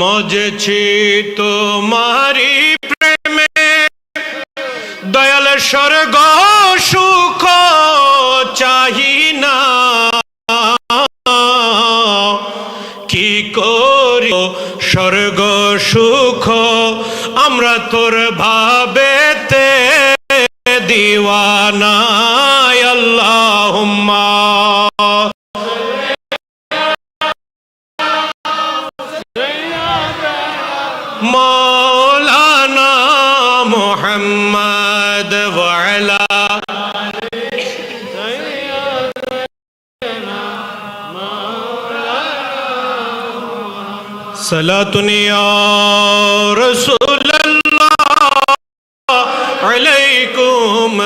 মজেছি তোমারি প্রেমে। দয়াল স্বর্গ সুখ চাহি না। কি করি স্বর্গ সুখ আমরা তোর ভাবেতে দিওয়ানা। مولانا محمد وعلى صلاة يا رسول الله عليكم.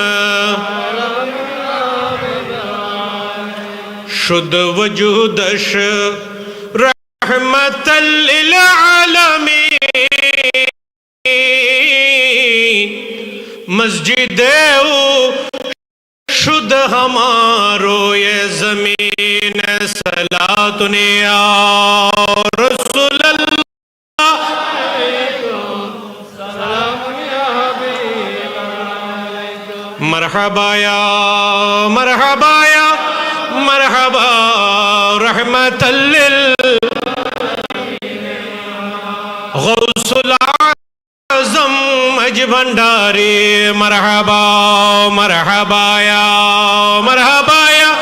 شد وجودش رحمة للعالمين. مسجد شد ہمارو یہ زمین سلا دنیا رسول اللہ۔ مرحبا یا مرحبا یا، مرحبا، رحمت اللہ بھنڈاری مرحبا مرحبا یا مرحبا یا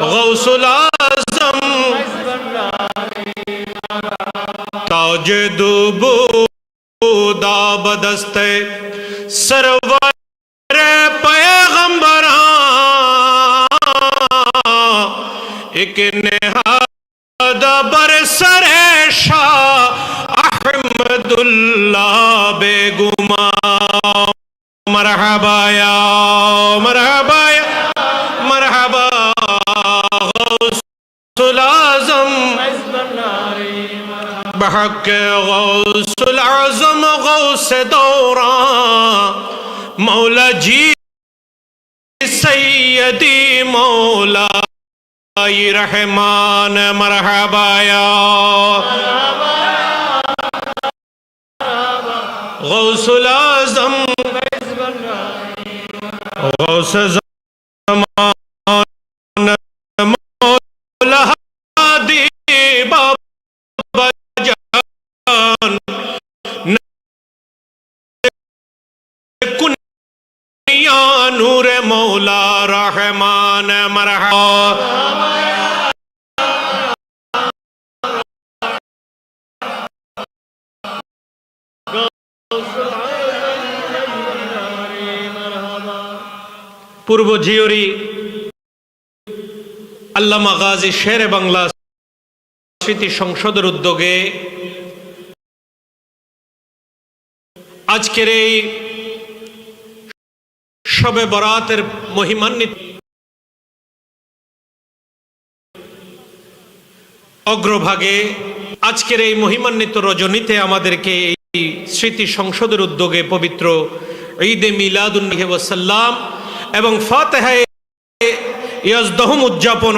غوث العظم تاج دوبو دا بدست سرور پیغمبران ایک نہاد برسر شاہ আবদুল্লাহ বেগুমা মারহাবায়া মারহাবায়া মারহাবা গৌসুল আজম بحق غوث العظم غوث دورا مولا جی سیدی مولا رحمان مرحبا یا مرحبا غوث العظم. غوث زمان مولا دی بابا جان. کنیا نور مولا رحمان مرحبا. পূর্ব জিওরি আল্লামা গাজী শেরে বাংলা স্মৃতি সংসদের উদ্যোগে আজকের এই সবে বরাতের মহিমান্বিত অগ্রভাগে আজকের এই মহিমান্বিত রজনীতে আমাদেরকে এই স্মৃতি সংসদের উদ্যোগে পবিত্র ঈদে মিলাদুন্নবী ওয়াসাল্লাম এবং ফাতেহায় ইয়াজদহম উদযাপন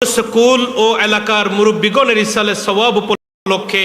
স্কুল ও এলাকার মুরব্বীগণের ইসালে সবাব উপলক্ষে